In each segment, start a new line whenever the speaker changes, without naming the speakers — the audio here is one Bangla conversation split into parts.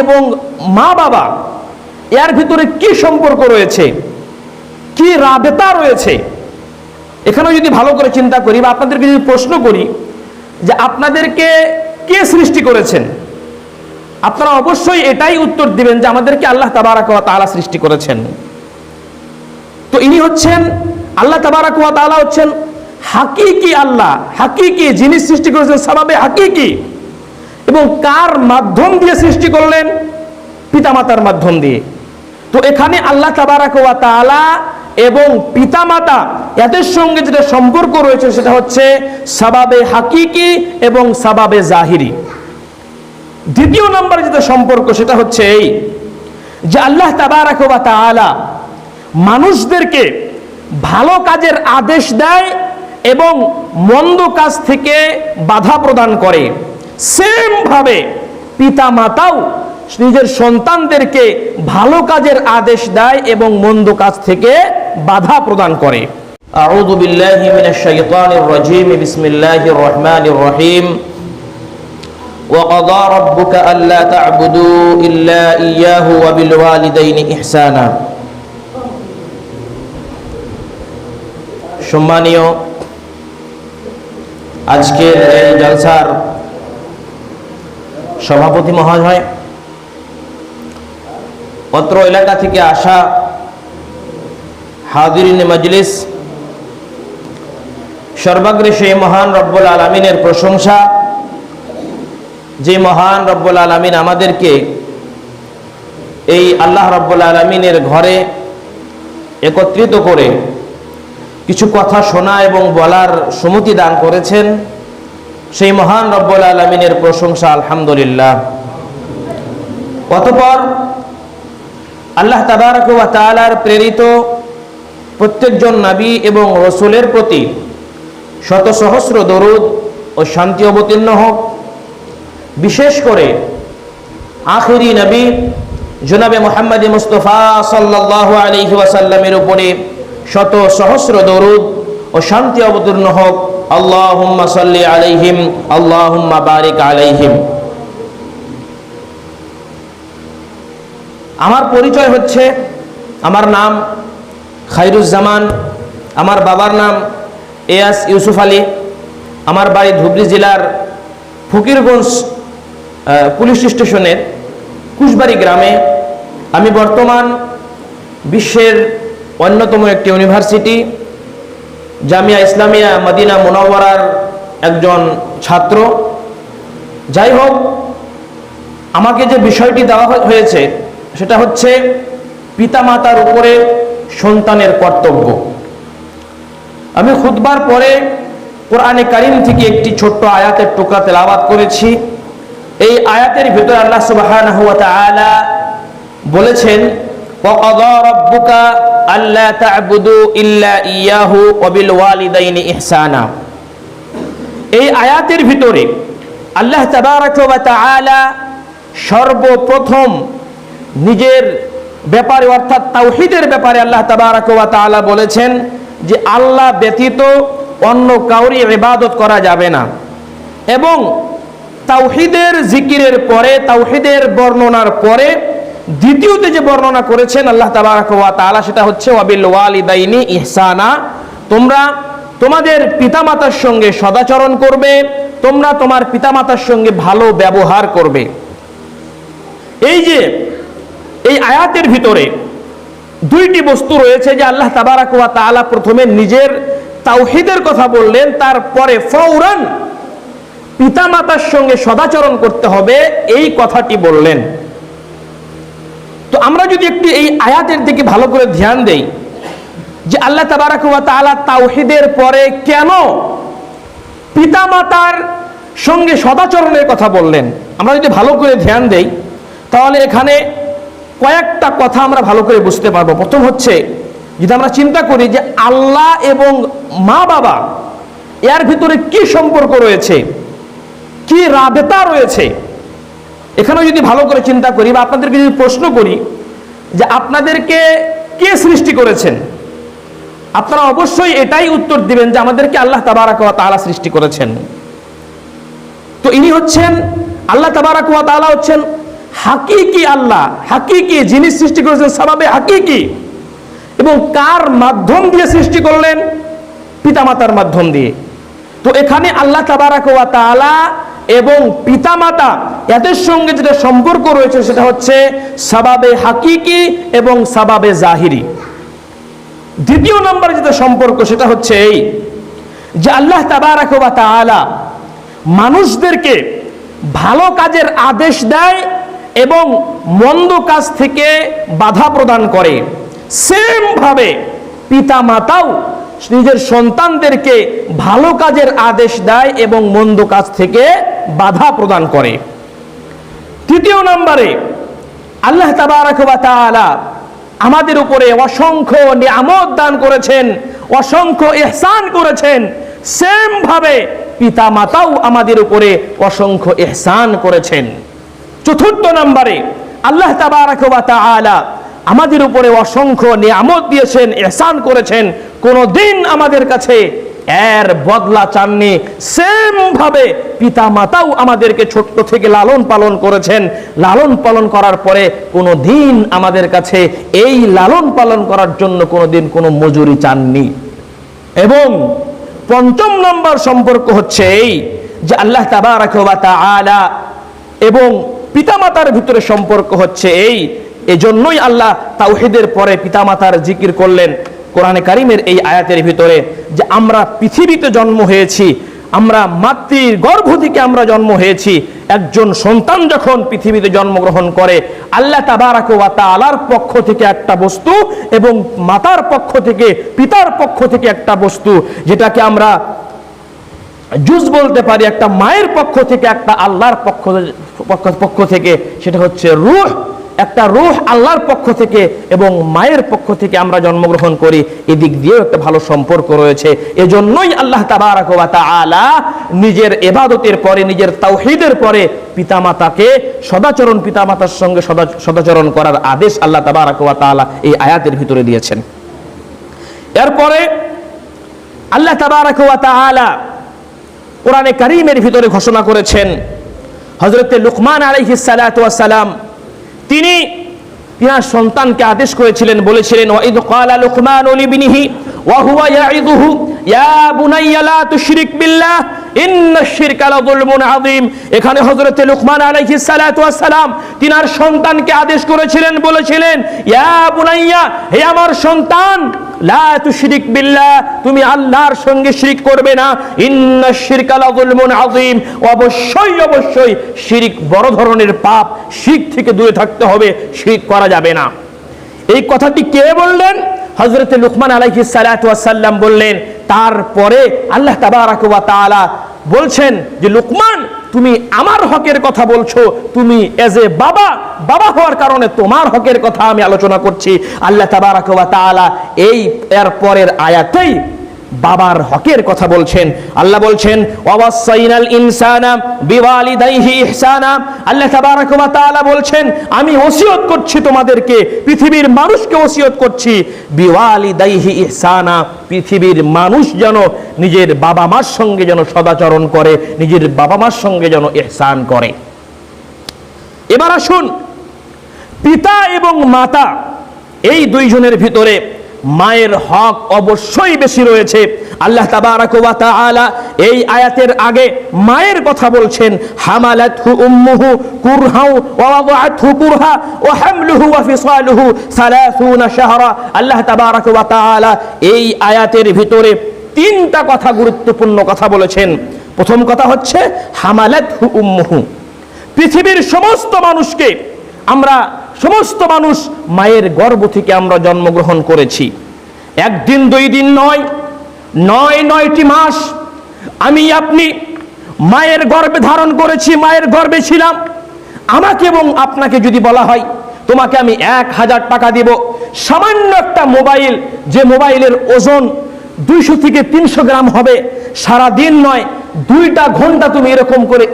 এবং মা বাবা, এর ভিতরে কি সম্পর্ক রয়েছে? কি রাবেতা রয়েছে? এখানেও যদি ভালো করে চিন্তা করি বা আপনাদেরকে যদি প্রশ্ন করি যে আপনাদেরকে কে সৃষ্টি করেছেন? আপনারা অবশ্যই এটাই উত্তর দিবেন যে আমাদেরকে আল্লাহ তাবারাক ওয়া তাআলা সৃষ্টি করেছেন। তো ইনি হচ্ছেন, আল্লাহ তাবারাক ওয়া তাআলা হচ্ছেন হাকিকি আল্লাহ। হাকিকি যিনি সৃষ্টি করেছেন সাবাবে হাকিকি। এবং কার মাধ্যম দিয়ে সৃষ্টি করলেন? পিতামাতার মাধ্যম দিয়ে। তো এখানে আল্লাহ তাবারাক ওয়া তাআলা এবং পিতামাতা এদের সঙ্গে যেটা সম্পর্ক রয়েছে সেটা হচ্ছে সাবাবে হাকিকি এবং সাবাবে জাহিরি। দ্বিতীয় নম্বরে যেটা সম্পর্ক সেটা হচ্ছে এই যে আল্লাহ তাবারাক ওয়া তাআলা মানুষদেরকে ভালো কাজের আদেশ দেয় এবং মন্দ কাজ থেকে বাধা প্রদান করে। সেম ভাবে পিতা মাতাও নিজের সন্তানদেরকে ভালো কাজের আদেশ দেয় এবং মন্দ কাজ থেকে বাধা প্রদান করে
أعوذ بالله من الشيطان الرجيم بسم الله الرحمن الرحيم وقضى ربك ألا تعبدوا إلا إياه وبالوالدين إحسانا সম্মানীয় আজকের এই জলসার সভাপতি মহাশয় অত্র এলাকা থেকে আসা হাদিরিন মজলিস, সর্বাগ্রে সেই মহান রব্বুল আলমিনের প্রশংসা, যে মহান রব্বুল আলমিন আমাদেরকে এই আল্লাহ রব্বুল আলমিনের ঘরে একত্রিত করে কিছু কথা শোনা এবং বলার সুমতি দান করেছেন। সেই মহান রব্বুল আলমিনের প্রশংসা, আলহামদুলিল্লাহ। অতপর আল্লাহ তাআলার প্রেরিত প্রত্যেকজন নাবী এবং রসুলের প্রতি শত সহস্র দরুদ ও শান্তি অবতীর্ণ হোক। বিশেষ করে আখিরি নবী জনাবে মোহাম্মদ মুস্তফা সাল্লাহ আলহি ওয়াসাল্লামের উপরে শত সহস্র দরুদ ও শান্তি অবতীর্ণ হোক। আল্লাহুম্মা সাল্লি আলাইহিম, আল্লাহুম্মা বারিক আলাইহিম। আমার পরিচয় হচ্ছে, আমার নাম খাইরুজ্জামান আমার বাবার নাম এয়াস ইউসুফ আলী, আমার বাড়ি ধুবড়ী জেলার ফকিরগঞ্জ পুলিশ স্টেশনের কুশবাড়ি গ্রামে। আমি বর্তমান বিশ্বের অন্যতম একটি ইউনিভার্সিটি জামিয়া ইসলামিয়া মদিনা মুনাওয়ারার একজন ছাত্র যাই হোক আমাকে যে বিষয়টি দেওয়া হয়ে- হয়েছে সেটা হচ্ছে পিতামাতার উপরে সন্তানের কর্তব্য আমি খুতবার পরে কোরআনে কারিম থেকে একটি ছোট্ট আয়াতের টুকরা তেলাওয়াত করেছি এই আয়াতের ভিতরে আল্লাহ সুবহানাহু ওয়া তাআলা বলেছেন وَقَضَى رَبُّكَ আল্লাহ তা'বুদু ইল্লা ইয়াহু ইহসানা। এই আয়াতের ভিতরে আল্লাহ ওয়া তাআলা সর্বপ্রথম নিজের ব্যাপারে অর্থাৎ তাওহিদের ব্যাপারে আল্লাহ তাবারক ওয়া তাআলা বলেছেন যে আল্লাহ ব্যতীত অন্য কাউরি ইবাদত করা যাবে না। এবং তাওহিদের জিকিরের পরে, তাওহিদের বর্ণনার পরে দ্বিতীয়তে যে বর্ণনা করেছেন আল্লাহ তাআলা, সেটা হচ্ছে ইহসানা তোমরা তোমাদের পিতামাতার সঙ্গে সদাচরণ করবে, তোমরা তোমার পিতামাতার সঙ্গে ভালো ব্যবহার করবে। এই যে, এই আয়াতের ভিতরে দুইটি বস্তু রয়েছে যে আল্লাহ তাবারাক ওয়া তাআলা প্রথমে নিজের তাওহিদের কথা বললেন, তারপরে ফৌরান পিতামাতার সঙ্গে সদাচরণ করতে হবে, এই কথাটি বললেন। তো আমরা যদি একটু এই আয়াতের দিকে ভালো করে ধ্যান দেই, যে আল্লাহ তাবারাক ওয়া তাওহিদের পরে কেন পিতামাতার সঙ্গে সদাচরণের কথা বললেন? আমরা যদি ভালো করে ধ্যান দেই, তাহলে এখানে কয়েকটা কথা আমরা ভালো করে বুঝতে পারব। প্রথম হচ্ছে, যদি আমরা চিন্তা করি যে আল্লাহ এবং মা বাবা, এর ভিতরে কি সম্পর্ক রয়েছে? কি রাবেতা রয়েছে? এখানেও যদি ভালো করে চিন্তা করি বা আপনাদেরকে যদি প্রশ্ন করি যে আপনাদেরকে কে সৃষ্টি করেছেন, আপনারা অবশ্যই এটাই উত্তর দিবেন যে আমাদেরকে আল্লাহ তাবারাক ওয়া তাআলা সৃষ্টি করেছেন। তো ইনি হচ্ছেন, আল্লাহ তাবারাক ওয়া তাআলা হচ্ছেন
হাকিকি আল্লাহ, হাকিকি যিনি সৃষ্টি করেছেন সাবাবে হাকিকি। এবং কার মাধ্যম দিয়ে সৃষ্টি করলেন? পিতামাতার মাধ্যম দিয়ে। তো এখানে আল্লাহ তাবারাক ওয়া তাআলা এবং পিতামাতা এদের সঙ্গে যেটা সম্পর্ক রয়েছে সেটা হচ্ছে সাবাবে হাকিকি এবং সাবাবে জাহিরি। দ্বিতীয় নম্বরে যেটা সম্পর্ক সেটা হচ্ছে এই যে আল্লাহ তাবারাক ওয়া তাআলা মানুষদেরকে ভালো কাজের আদেশ দেয় এবং মন্দ কাজ থেকে বাধা প্রদান করে। সেম ভাবে পিতা মাতাও নিজের সন্তানদেরকে ভালো কাজের আদেশ দেয় এবং মন্দ কাজ থেকে বাধা প্রদান করে। তৃতীয় নম্বরে আল্লাহ তাবারাক ওয়া তাআলা আমাদের উপরে অসংখ্য নিয়ামত দান করেছেন, অসংখ্য এহসান করেছেন। সেম ভাবে পিতা মাতাও আমাদের উপরে অসংখ্য এহসান করেছেন। চতুর্থ নম্বরে আল্লাহ তাবারাক ওয়া তাআলা আমাদের উপরে অসংখ্য নিয়ামত দিয়েছেন এহসান করেছেন। কোনো দিন আমাদের কাছে এর বদলা চাননি। সেম ভাবে পিতা মাতাও আমাদেরকে ছোট্ট থেকে লালন পালন করেছেন। লালন পালন করার পরে কোনো দিন আমাদের কাছে এই লালন পালন করার জন্য কোনো দিন কোনো মজুরি চাননি। এবং পঞ্চম নম্বর সম্পর্ক হচ্ছে এই যে আল্লাহ তাআলা এবং পিতামাতার ভিতরে সম্পর্ক হচ্ছে এই। এজন্যই আল্লাহ তাওহিদের পরে পিতামাতার জিকির করলেন। কোরআনে কারিমের এই আয়াতের ভিতরে যে আমরা পৃথিবীতে জন্ম হয়েছি, আমরা মাতৃর গর্ভ থেকে আমরা জন্ম হয়েছি, একজন সন্তান যখন পৃথিবীতে জন্মগ্রহণ করে, আল্লাহ তাআলার পক্ষ থেকে একটা বস্তু এবং মাতার পক্ষ থেকে, পিতার পক্ষ থেকে একটা বস্তু, যেটাকে আমরা জুজ বলতে পারি, একটা মায়ের পক্ষ থেকে, একটা আল্লাহর পক্ষ- পক্ষ থেকে, সেটা হচ্ছে রূহ। একটা রূহ আল্লাহর পক্ষ থেকে এবং মায়ের পক্ষ থেকে আমরা জন্মগ্রহণ করি। এদিক দিয়েও একটা ভালো সম্পর্ক রয়েছে। এজন্যই আল্লাহ তাআলা নিজের এবাদতের পরে, নিজের তাওহিদের পরে পিতামাতাকে সদাচরণ, পিতামাতার সঙ্গে সদা, সদাচরণ করার আদেশ আল্লাহ তাবারাক ওয়া তাআলা এই আয়াতের ভিতরে দিয়েছেন। এরপরে আল্লাহ তাবারাক ওয়া তাআলা কোরআনে কারিমের ভিতরে ঘোষণা করেছেন হজরতে লুকমান আলাইহিস সালাম তিনি তিনার সন্তানকে আদেশ করেছিলেন, বলেছিলেন ওয়াইদ ক্বালা লুকমান লিবনিহি ওয়া হুয়া ইয়াইদুহু ইয়া বুনাইয়া লা তুশরিক বিল্লাহ এখানে হজরতে লুকমান ওয়াস সালাম তিনার সন্তানকে আদেশ করেছিলেন, বলেছিলেন, ইয়া বুনাইয়া, হে আমার সন্তান লা তুশরিক বিল্লাহ, তুমি আল্লাহর সঙ্গে শিরিক করবে না। ইন্নাশ শিরকা লাযুলমুন আযীম। অবশ্যই অবশ্যই শিরিক বড় ধরনের পাপ, শিরক থেকে দূরে থাকতে হবে, শিরিক করা যাবে না। এই কথাটি কে বললেন? হযরতে লুকমান ওয়াস সাল্লাম বললেন, তারপরে আল্লাহ তাবারাক ওয়া তাআলা বলছেন যে, লুকমান, তুমি আমার হকের কথা বলছো, তুমি এজ এ বাবা বাবা হওয়ার কারণে তোমার হকের কথা আমি আলোচনা করছি। আল্লাহ তাবারাক ওয়া তাআলা এই এর পরের আয়াতেই বাবার হকের কথা বলছেন। আল্লাহ বলছেন ওয়াসাইনাল ইনসানা বিওয়ালিদাইহি ইহসানা। আল্লাহ ওয়া তাআলা বলছেন, আমি ওসিয়ত করছি তোমাদেরকে, পৃথিবীর মানুষকে ওসিয়ত করছি। বিওয়ালিদাইহি ইহসানা, পৃথিবীর মানুষ যেন নিজের বাবা মার সঙ্গে যেন সদাচরণ করে, নিজের বাবা মার সঙ্গে যেন ইহসান করে। এবার আসুন, পিতা এবং মাতা এই দুইজনের ভিতরে মায়ের হক অবশ্যই বেশি রয়েছে। আল্লাহ তাআলা এই আয়াতের আগে মায়ের কথা বলছেন উম্মুহু কুরহা ওয়া ওয়াদাআতহু কুরহা ওয়া হামলুহু ওয়া ফিসালুহু 30 শাহরা। আল্লাহ এই আয়াতের ভিতরে তিনটা কথা গুরুত্বপূর্ণ কথা বলেছেন। প্রথম কথা হচ্ছে, হামালাতহু উম্মুহু। পৃথিবীর সমস্ত মানুষকে, আমরা সমস্ত মানুষ মায়ের গর্ভ থেকে আমরা জন্মগ্রহণ করেছি। একদিন, দুই দিন নয় নয়, নয়টি মাস আমি আপনি মায়ের গর্ভে ধারণ করেছি, মায়ের গর্ভে ছিলাম। আমাকে এবং আপনাকে যদি বলা হয়, তোমাকে আমি এক হাজার টাকা দিব। সামান্য একটা মোবাইল, যে মোবাইলের ওজন দুইশো থেকে তিনশো গ্রাম হবে সারা দিন নয় দুইটা ঘণ্টা তুমি এরকম করে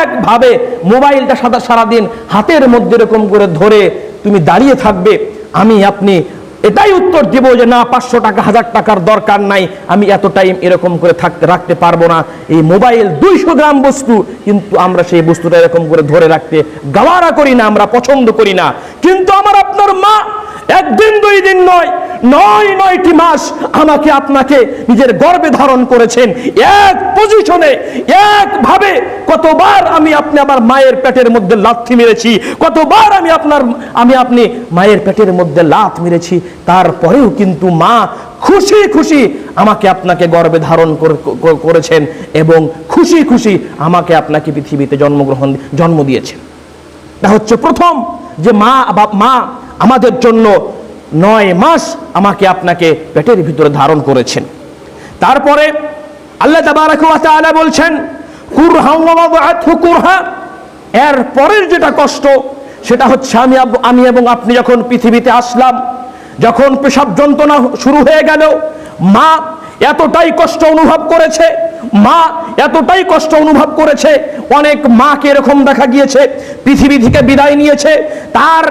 একভাবে মোবাইলটা সাদা সারাদিন হাতের মধ্যে এরকম করে ধরে তুমি দাঁড়িয়ে থাকবে। আমি, আপনি, এটাই উত্তর দিব যে না, পাঁচশো টাকা, হাজার টাকার দরকার নাই। আমি এত টাইম এরকম করে থাকতে রাখতে পারব না। এই মোবাইল দুইশো গ্রাম বস্তু, কিন্তু আমরা সেই বস্তুটা এরকম করে ধরে রাখতে গাওয়ারা করি না, আমরা পছন্দ করি না। কিন্তু আমার আপনার মা একদিন দুই দিন নয় নয় নয়টি মাস আমাকে আপনাকে নিজের গর্বে ধারণ করেছেন। এক পজিশনে একভাবে কতবার আমি আপনি আমার মায়ের পেটের মধ্যে লাথি মেরেছি, কতবার আমি আপনার, আমি আপনি মায়ের পেটের মধ্যে লাথ মেরেছি, তারপরেও কিন্তু মা খুশি খুশি আমাকে আপনাকে গর্বে ধারণ করে- করে- করেছেন এবং খুশি খুশি আমাকে আপনাকে পৃথিবীতে জন্মগ্রহণ, জন্ম দিয়েছেন। এটা হচ্ছে প্রথম যে মা মা আমাদের জন্য নয় মাস আমাকে আপনাকে পেটের ভিতরে ধারণ করেছেন। তারপরে আল্লাহ তাবারাক ওয়া বলছেন এর পরের যেটা কষ্ট, সেটা হচ্ছে আমি আমি এবং আপনি যখন পৃথিবীতে আসলাম, যখন পেশাব যন্ত্রণা শুরু হয়ে গেল, মা এতটাই কষ্ট অনুভব করেছে, মা এতটাই কষ্ট অনুভব করেছে, অনেক মাকে এরকম দেখা গিয়েছে, পৃথিবী থেকে বিদায় নিয়েছে, তার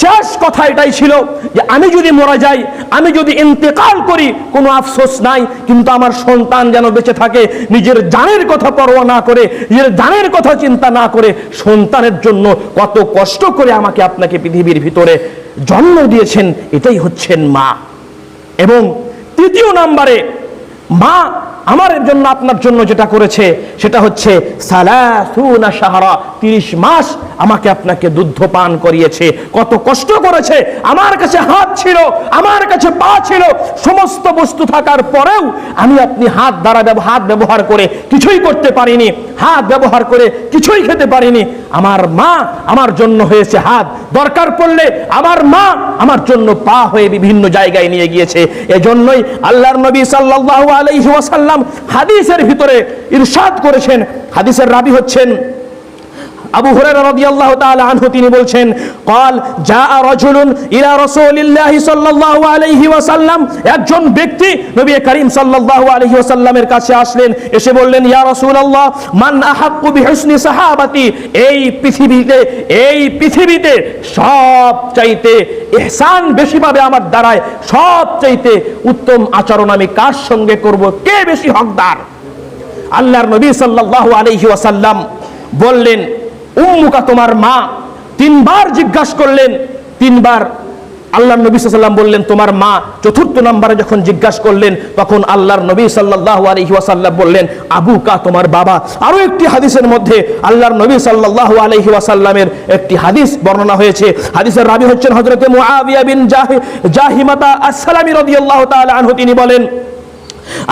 শেষ কথা এটাই ছিল যে আমি যদি মরা যাই, আমি যদি ইন্তেকাল করি, কোনো আফসোস নাই, কিন্তু আমার সন্তান যেন বেঁচে থাকে, নিজের জানের কথা পরোয়া না করে, নিজের জানের কথা চিন্তা না করে, সন্তানের জন্য কত কষ্ট করে আমাকে আপনাকে পৃথিবীর ভিতরে জন্ম দিয়েছেন, এটাই হচ্ছেন মা। এবং তৃতীয় নাম্বারে মা আমার জন্য, আপনার জন্য যেটা করেছে, সেটা হচ্ছে সালাসুনা সাহারা তিরিশ মাস আমাকে আপনাকে দুধ পান করিয়েছে। কত কষ্ট করেছে, আমার কাছে হাত ছিল, আমার কাছে পা ছিল, সমস্ত বস্তু থাকার পরেও আমি আপনি হাত দ্বারা হাত ব্যবহার করে কিছুই করতে পারিনি, হাত ব্যবহার করে কিছুই খেতে পারিনি। আমার মা আমার জন্য হয়েছে হাত, দরকার পড়লে আমার মা আমার জন্য পা হয়ে বিভিন্ন জায়গায় নিয়ে গিয়েছে। এজন্যই আল্লাহর নবী সাল্লাল্লাহু আলাইহি হাদিসের ভিতরে ইরশাদ করেছেন। হাদিসের রাবি হচ্ছেন আবু হুরায়রা রাদিয়াল্লাহু তাআলা আনহু তিনি বলছেন قال جاء رجل الى رسول الله صلى الله عليه وسلم একজন ব্যক্তি নবী করিম সাল্লাল্লাহু আলাইহি ওয়াসাল্লামের কাছে আসলেন এসে বললেন ইয়া রাসূলুল্লাহ মান আহাক্কু বিহুসনি সাহাবাতি এই পৃথিবীতে এই পৃথিবীতে সব চাইতে ইহসান বেশি পাবে আমার দ্বারায় সব চাইতে উত্তম আচরণ আমি কার সঙ্গে করব কে বেশি হকদার আল্লাহর নবী সাল্লাল্লাহু আলাইহি ওয়াসাল্লাম বললেন উম্মুকা তোমার মা। তিনবার জিজ্ঞাসা করলেন, তিনবার আল্লাহর নবী সাল্লাম বললেন, তোমার মা? চতুর্থ নম্বরে যখন জিজ্ঞাসা করলেন, তখন আল্লাহর নবী সাল্লাল্লাহু আলাইহি ওয়াসাল্লাম বললেন আবু কা তোমার বাবা। আরও একটি হাদিসের মধ্যে আল্লাহর নবী সাল্লাল্লাহু আলাইহি ওয়াসাল্লামের একটি হাদিস বর্ণনা হয়েছে। হাদিসের রাবি হচ্ছেন হযরতে মুআবিয়া বিন জাহি, জাহিমাতা আসসালামী রাদিয়াল্লাহু তাআলা আনহু। তিনি বলেন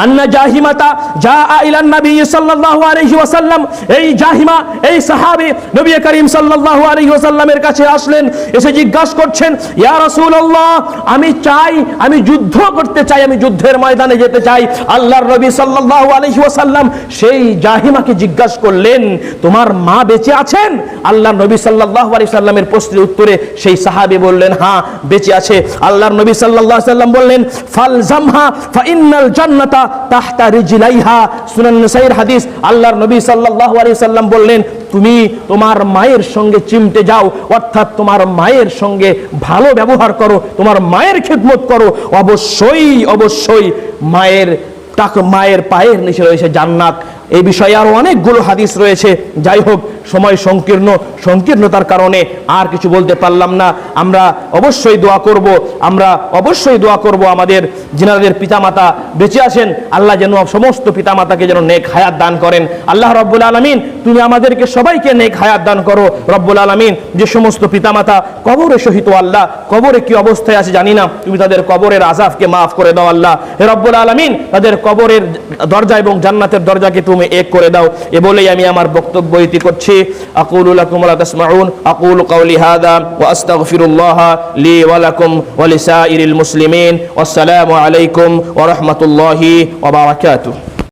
আন্না জাহিমাতা যা ইলান নবী সাল্লাল্লাহু আলাইহি ওয়াসাল্লাম। এই জাহিমা, এই সাহাবী নবী করিম সাল্লাল্লাহু আলাইহি ওয়াসাল্লামের কাছে আসলেন, এসে জিজ্ঞাসা করছেন, ইয়া রাসূলুল্লাহ, আমি চাই, আমি যুদ্ধ করতে চাই, আমি যুদ্ধের ময়দানে যেতে চাই। আল্লাহর নবী সাল্লাল্লাহু আলাইহি ওয়াসাল্লাম সেই জাহিমাকে জিজ্ঞাসা করলেন, তোমার মা বেঁচে আছেন? আল্লাহর নবী সাল্লাল্লাহু আলাইহি সাল্লামের প্রশ্নের উত্তরে সেই সাহাবী বললেন হ্যাঁ বেঁচে আছে। আল্লাহর নবী সাল্লাল্লাহু আলাইহি সাল্লাম বললেন, ফালজামহা, ফাইন্নাল জান্নাতা তাহতা রিজলাইহা। সুনান নাসাইর হাদিস, আল্লাহর নবী সাল্লাল্লাহু আলাইহি সাল্লাম বললেন, তুমি তোমার মায়ের সঙ্গে চিমটে যাও, অর্থাৎ তোমার মায়ের সঙ্গে ভালো ব্যবহার করো, তোমার মায়ের খেদমত করো। অবশ্যই অবশ্যই মায়ের তাক, মায়ের পায়ের নিচে রয়েছে জান্নাত। এই বিষয়ে আরও অনেকগুলো হাদিস রয়েছে। যাই হোক সময় সংকীর্ণ, সংকীর্ণতার কারণে আর কিছু বলতে পারলাম না। আমরা অবশ্যই দোয়া করব, আমরা অবশ্যই দোয়া করব আমাদের যিনাদের পিতামাতা বেঁচে আছেন। আল্লাহ যেন সমস্ত পিতামাতাকে যেন নেক হায়াত দান করেন। আল্লাহ রব্বুল আলমিন, তুমি আমাদেরকে সবাইকে নেক হায়াত দান করো। রব্বুল আলমিন, যে সমস্ত পিতামাতা কবরে সহিত আল্লাহ, কবরে কি অবস্থায় আছে জানি না। তুমি তাদের কবরের আজাফকে মাফ করে দাও আল্লাহ। হে রব্বুল আলমিন, তাদের কবরের দরজা এবং জান্নাতের দরজাকে তুমি এক করে দাও। এ বলেই আমি আমার বক্তব্য ইতি করছি। فيه أقول لكم ولا تسمعون أقول قولي هذا وأستغفر الله لي ولكم ولسائر المسلمين والسلام عليكم ورحمة الله وبركاته.